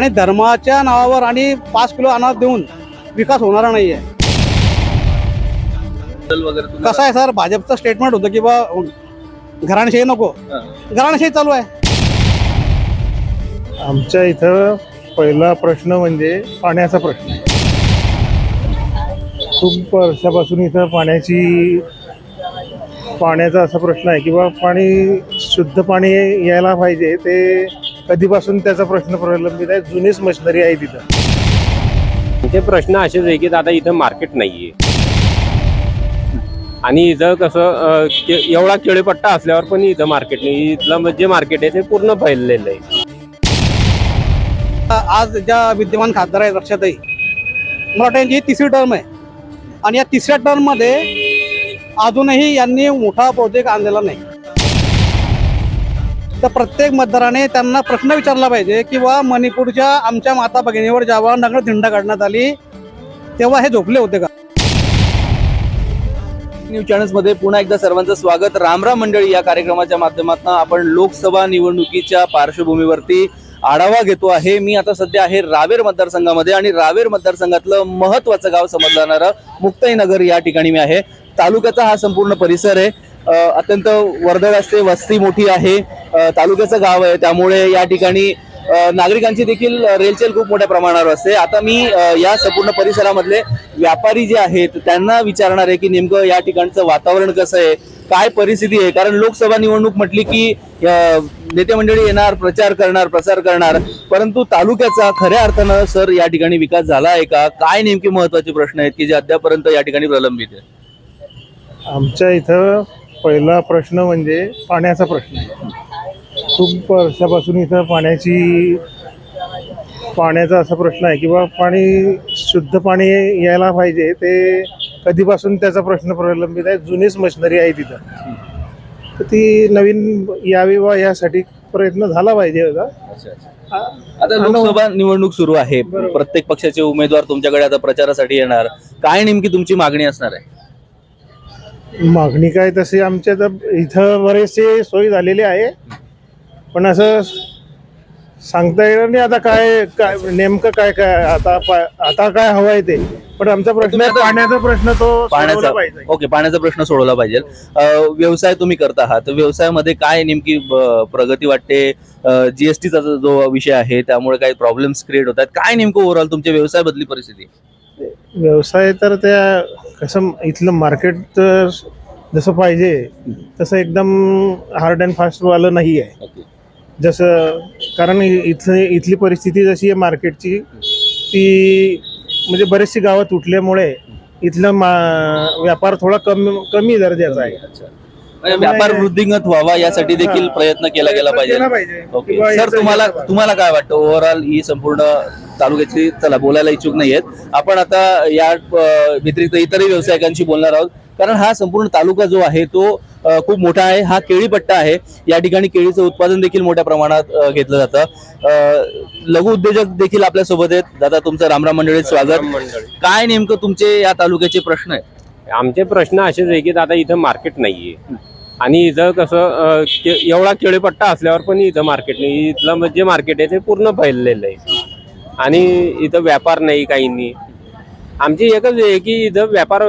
आणि धर्माच्या नावावर आणि पाच किलो अनाज देऊन विकास होणारा नाही आहे कसं आहे सर भाजपचं स्टेटमेंट होतं की बा घराणेशाही नको. हा. घराणेशाही चालू आहे. आमच्या इथं पहिला प्रश्न म्हणजे पाण्याचा प्रश्न. खूप वर्षापासून इथं पाण्याची पाण्याचा असा प्रश्न आहे की बा पाणी शुद्ध पाणी यायला पाहिजे ते कधीपासून त्याचा प्रश्न प्रलंबित आहे? जुनीच मशिनरी आहे तिथं. ते प्रश्न असेच आहे की दादा इथं मार्केट नाहीये. आणि इथं कसं अं, के- एवढा केळीपट्टा असल्यावर पण इथं मार्केट नाही. इथलं जे मार्केट आहे ते पूर्ण फैललेलं आहे. आज ज्या विद्यमान खासदार आहेत रक्षाताई मला वाटतं यांची ही तिसरी टर्म आहे. आणि या तिसऱ्या टर्ममध्ये अजूनही यांनी मोठा प्रोजेक्ट आणलेला नाही. तर प्रत्येक मतदाराने त्यांना प्रश्न विचारला पाहिजे किंवा मणिपूरच्या आमच्या माता भगिनीवर जेव्हा नगर धिंडा काढण्यात आली तेव्हा हे झोपले होते का? न्यूज चॅनल्समध्ये पुन्हा एकदा सर्वांचं स्वागत. रामराम मंडळी या कार्यक्रमाच्या माध्यमातून आपण लोकसभा निवडणुकीच्या पार्श्वभूमीवरती आढावा घेतो आहे. मी आता सध्या आहे रावेर मतदारसंघामध्ये आणि रावेर मतदारसंघातलं महत्वाचं गाव समजलं जाणारं मुक्ताई नगर या ठिकाणी मी आहे. तालुक्याचा हा संपूर्ण परिसर आहे. अत्यंत वर्दळ असते वस्ती मोठी आहे तालुक्याचं गाव आहे त्यामुळे या ठिकाणी नागरिकांची देखील रेलचेल खूप मोठ्या प्रमाणावर असते. आता मी या संपूर्ण परिसरामधले व्यापारी जे आहेत त्यांना विचारणार आहे की नेमकं या ठिकाणचं वातावरण कसं आहे काय परिस्थिती आहे? कारण लोकसभा निवडणूक म्हटली की नेते मंडळी येणार प्रचार करणार प्रसार करणार परंतु तालुक्याचा खऱ्या अर्थानं सर या ठिकाणी विकास झाला आहे का? काय नेमके महत्त्वाचे प्रश्न आहेत की जे अद्यापर्यंत या ठिकाणी प्रलंबित आहे आमच्या इथं पहिला प्रश्न म्हणजे पाण्याचा प्रश्न. आहे खूप वर्षापासून इथं पाण्याची पाण्याचा असा प्रश्न आहे की बा पाणी शुद्ध पाणी यायला पाहिजे ते कधीपासून त्याचा प्रश्न प्रलंबित आहे जुनीच मशिनरी आहे तिथं. तर ती नवीन यावी वा यासाठी प्रयत्न झाला पाहिजे होता. आता लोकसभा निवडणूक सुरू आहे. प्रत्येक पक्षाचे उमेदवार तुमच्याकडे आता प्रचारासाठी येणार. काय नेमकी तुमची मागणी असणार आहे? मागणी काय तशी आमच्या तर इथं बरेचसे सोयी झालेले आहे. पण असं सांगता येणार नाही आता काय काय नेमकं काय काय आता पा- आता काय हवं आहे ते. पण आमचा प्रश्न आता- पाण्याचा प्रश्न तो पाण्याचा सोडवला पाहिजे. ओके पाण्याचा प्रश्न सोडवला पाहिजे. अ, व्यवसाय तुम्ही करत आहात. व्यवसायामध्ये काय नेमकी प्रगती वाटते? जीएसटीचा जो विषय आहे त्यामुळे काही प्रॉब्लेम्स क्रिएट होतात. काय नेमकं ओव्हरऑल तुमच्या व्यवसाय बदली परिस्थिती? व्यवसाय तर त्या कसं इथलं मार्केट तर जसं पाहिजे तसं एकदम हार्ड अँड फास्ट वालं नाही आहे. जसं कारण इथं इथली परिस्थिती जशी आहे मार्केटची ती म्हणजे बरेचशी गावं तुटल्यामुळे इथला मा व्यापार थोडा कमी कमी दर्जाचा आहे. म्हणजे व्यापार वृद्धिंगत व्हावा यासाठी देखील. प्रयत्न केला गेला पाहिजे. सर तुम्हाला तुम्हाला काय वाटतं? ओव्हरऑल ही संपूर्ण तालुक्याची चला बोलायला इच्छुक नाहीयेत. आपण आता या व्यतिरिक्त इतरही व्यावसायिकांशी बोलणार आहोत. कारण हा संपूर्ण तालुका जो आहे तो खूप मोठा आहे. हा केळीपट्टा आहे. या ठिकाणी केळीचं उत्पादन देखील मोठ्या प्रमाणात घेतलं जातं. लघु उद्योजक देखील आपल्यासोबत आहेत. दादा तुमचं रामराम मंडळीत स्वागत. मंडळी. काय नेमकं तुमचे या तालुक्याचे प्रश्न आहेत? आमचे प्रश्न असेच आहे की दादा इथं मार्केट नाहीये. आणि इथं कसं एवढा केळीपट्टा असल्यावर पण इथं मार्केट नाही. इथलं जे मार्केट आहे ते पूर्ण फैललेलं आहे. आणि इथं व्यापार नाही काही नाही आमची एकच आहे की इथं व्यापार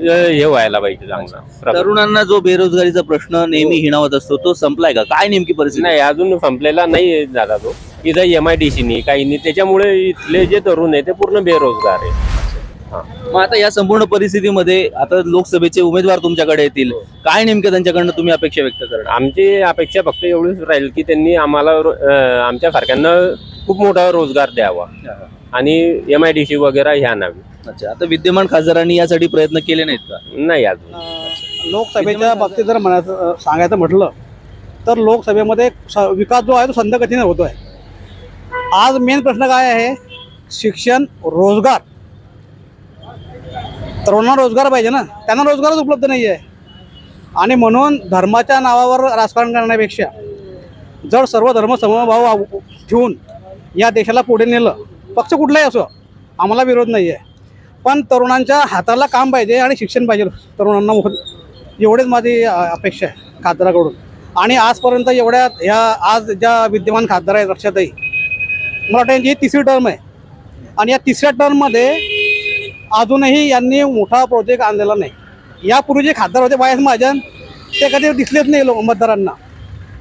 हे व्हायला पाहिजे चांगला. तरुणांना जो बेरोजगारीचा प्रश्न नेहमी हिणावत असतो तो संपलाय का? काय नेमकी परिस्थिती? नाही अजून संपलेला नाही दादा तो. इथं एम आय डी सी नाही काही नाही त्याच्यामुळे इथले जे तरुण आहे ते पूर्ण बेरोजगार आहे मग आता या संपूर्ण परिस्थितीमध्ये आता लोकसभेचे उमेदवार तुमच्याकडे येतील. काय नेमकं त्यांच्याकडनं तुम्ही अपेक्षा व्यक्त करणार? आमची अपेक्षा फक्त एवढीच राहील की त्यांनी आम्हाला आमच्या सारख्यांना खूप मोठा रोजगार द्यावा. आणि एम आय डी सी वगैरे ह्या नावी अच्छा आता विद्यमान खासदारांनी यासाठी प्रयत्न केले नाहीत का? नाही अजून. अं, लोकसभेच्या बाबतीत जर म्हणायचं सांगायचं म्हटलं तर लोकसभेमध्ये स- विकास जो आहे तो संथ गतीने होतो आहे आज मेन प्रश्न काय आहे? शिक्षण रोजगार. तरुणांना रोजगार पाहिजे ना? त्यांना रोजगारच उपलब्ध नाही आहे आणि म्हणून धर्माच्या नावावर राजकारण करण्यापेक्षा जर सर्व धर्म समभाव ठेवून या देशाला पुढे नेलं पक्ष कुठलाही असो आम्हाला विरोध नाही आहे पण तरुणांच्या हाताला काम पाहिजे आणि शिक्षण पाहिजे तरुणांना मोफत एवढेच माझी अपेक्षा आहे खासदाराकडून. आणि आजपर्यंत एवढ्या ह्या आज ज्या विद्यमान खासदार आहेत रक्षाताई मला वाटतं यांची ही तिसरी टर्म आहे. आणि या तिसऱ्या टर्ममध्ये अजूनही यांनी मोठा प्रोजेक्ट आणलेला नाही. यापूर्वी जे खासदार होते वायस महाजन ते कधी दिसलेच नाही लोक मतदारांना.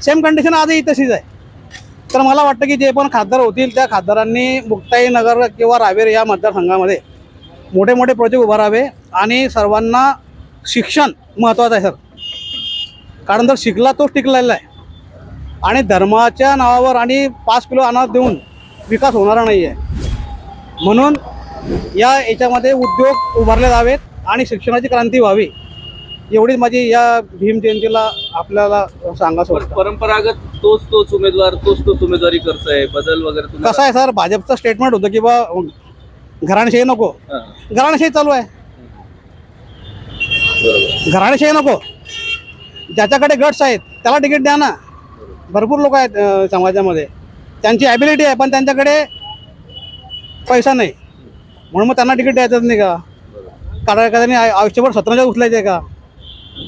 सेम कंडिशन आजही तशीच आहे. तर मला वाटतं की जे पण खासदार होतील त्या खासदारांनी मुक्ताई नगर किंवा रावेर या मतदारसंघामध्ये मोठे मोठे प्रोजेक्ट उभारावे आणि सर्वांना शिक्षण महत्त्वाचं आहे सर कारण जर शिकला तोच टिकलेला आहे. आणि धर्माच्या नावावर आणि पाच किलो अनाज देऊन विकास होणारा नाही आहे म्हणून या याच्यामध्ये उद्योग उभारले जावेत आणि शिक्षणाची क्रांती व्हावी. एवढीच माझी या भीम जयंतीला आपल्याला वाटतं. परंपरागत तोच तोच उमेदवार तोच तोच उमेदवारी करतोय बदल वगैरे कसं आहे सर भाजपचं स्टेटमेंट होतं की बा घराणेशाही नको. घराणेशाही चालू आहे. घराणेशाही नको. ज्याच्याकडे गट्स आहेत त्याला तिकीट द्या ना. भरपूर लोक आहेत समाजामध्ये. त्यांची ॲबिलिटी आहे पण त्यांच्याकडे पैसा नाही. म्हणून मग त्यांना तिकीट द्यायचंच नाही का? कारण एखाद्याने आय- आयुष्यभर सतराच्या उचलायचे का?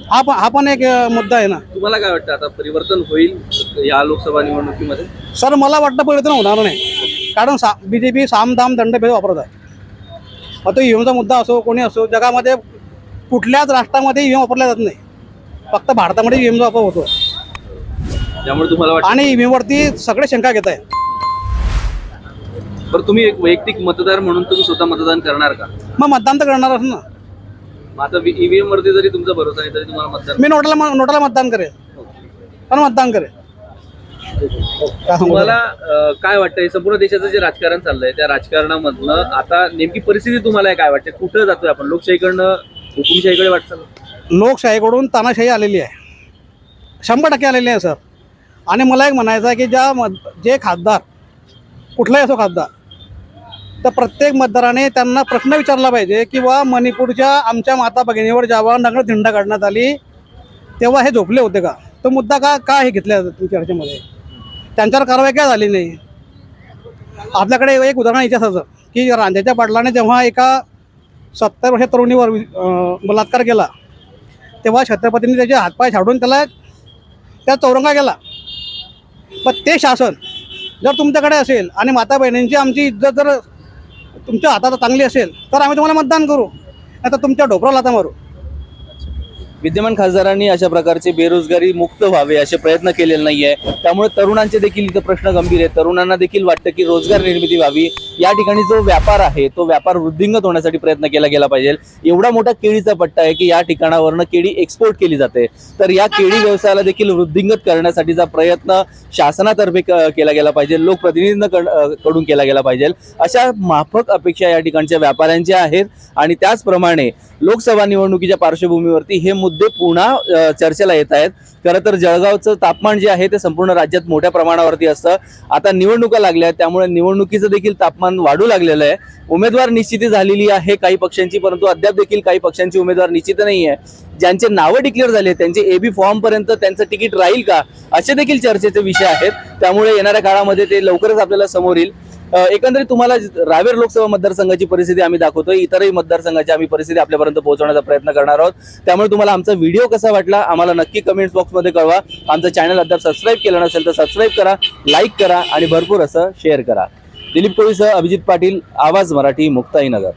हा पण हा पण एक मुद्दा आहे ना. तुम्हाला काय वाटतं? आता परिवर्तन होईल या लोकसभा निवडणुकीमध्ये? सर मला वाटतं परिवर्तन होणार नाही. कारण सा बी जे पी साम दाम दंडभेद वापरत आहे. मग तो ईव्हीएमचा मुद्दा असो कोणी असो जगामध्ये कुठल्याच राष्ट्रामध्ये ईव्हीएम वापरला जात नाही. फक्त भारतामध्ये ईव्हीएमचा वापर होतो. त्यामुळे तुम्हाला आणि ईव्हीएमवरती सगळे शंका घेत आहेत. बरं तुम्ही एक वैयक्तिक मतदार म्हणून तुम्ही स्वतः मतदान करणार का? मग मतदान तर करणारच ना. मग आता ईव्हीएम वरती जरी तुमचा भरोसा नाही तरी तुम्हाला मतदान मी नोटाला म- नोटाला मतदान करेन. पण मतदान काय सांगू तुम्हाला अं, काय वाटतं? हे संपूर्ण देशाचं जे राजकारण चाललंय त्या राजकारणामधनं आता नेमकी परिस्थिती तुम्हाला काय वाटते? कुठं जातोय आपण? लोकशाहीकडनं हुकुमशाहीकडे वाटतं लोकशाहीकडून तानाशाही आलेली आहे. शंभर टक्के आलेली आहे सर. आणि मला एक म्हणायचं आहे की ज्या मत जे खासदार कुठलाही असो खासदार तर प्रत्येक मतदाराने त्यांना प्रश्न विचारला पाहिजे किंवा मणिपूरच्या आमच्या माता भगिनीवर जेव्हा नगर धिंडा काढण्यात आली तेव्हा हे झोपले होते का? तो मुद्दा का का हे घेतल्या चर्चेमध्ये त्यांच्यावर कारवाई काय झाली नाही? आपल्याकडे एक उदाहरण इतिहासाचं की रांजाच्या पाटलाने जेव्हा एका सत्तर वर्ष तरुणीवर बलात्कार केला तेव्हा छत्रपतींनी त्याचे हातपाय छाडून त्याला त्या चौरंगा गेला पण ते शासन जर तुमच्याकडे असेल आणि माता बहिणींची आमची इज्जत जर तुमच्या हातात चांगली असेल तर आम्ही तुम्हाला मतदान करू. नाही तर तुमच्या डोकराला आता मारू. विद्यमान खासदारांनी अशा प्रकारचे बेरोजगारी मुक्त व्हावे असे प्रयत्न केलेले नाही आहे त्यामुळे तरुणांचे देखील इथं प्रश्न गंभीर आहे तरुणांना देखील वाटतं की रोजगार निर्मिती व्हावी. या ठिकाणी जो व्यापार आहे तो व्यापार वृद्धिंगत होण्यासाठी प्रयत्न केला गेला पाहिजे. एवढा मोठा केळीचा पट्टा आहे की या ठिकाणावरनं केळी एक्सपोर्ट केली जाते. तर या केळी व्यवसायाला देखील वृद्धिंगत करण्यासाठीचा प्रयत्न शासनातर्फे क- केला गेला पाहिजे. लोकप्रतिनिधींकडून केला गेला पाहिजे. अशा माफक अपेक्षा या ठिकाणच्या व्यापाऱ्यांच्या आहेत. आणि त्याचप्रमाणे लोकसभा निवडणुकीच्या पार्श्वभूमीवरती हे मुद्दे पुन्हा चर्चेला येत आहेत. खरं तर जळगावचं तापमान जे आहे ते संपूर्ण राज्यात मोठ्या प्रमाणावरती असतं. आता निवडणुका लागल्या आहेत त्यामुळे निवडणुकीचं देखील तापमान वाढू लागलेलं आहे. उमेदवार निश्चिती झालेली आहे काही पक्षांची परंतु अद्याप देखील काही पक्षांची उमेदवार निश्चित नाही आहे ज्यांचे नावं डिक्लेअर झाले त्यांचे एबी फॉर्म पर्यंत त्यांचं तिकीट राहील का असे देखील चर्चेचे विषय आहेत. त्यामुळे येणाऱ्या काळामध्ये ते लवकरच आपल्याला समोर येईल. एकंदरीत तुम्हाला रावेर लोकसभा मतदारसंघाची परिस्थिती आम्ही दाखवतोय. इतरही मतदारसंघाची आम्ही परिस्थिती आपल्यापर्यंत पोहोचवण्याचा प्रयत्न करणार आहोत. त्यामुळे तुम्हाला आमचा व्हिडिओ कसा वाटला आम्हाला नक्की कमेंट्स बॉक्समध्ये कळवा. आमचं चॅनल अद्याप सबस्क्राईब केलं नसेल तर सबस्क्राईब करा लाईक करा आणि भरपूर असं शेअर करा. दिलीप कोळीसह अभिजित पाटील आवाज मराठी मुक्ताईनगर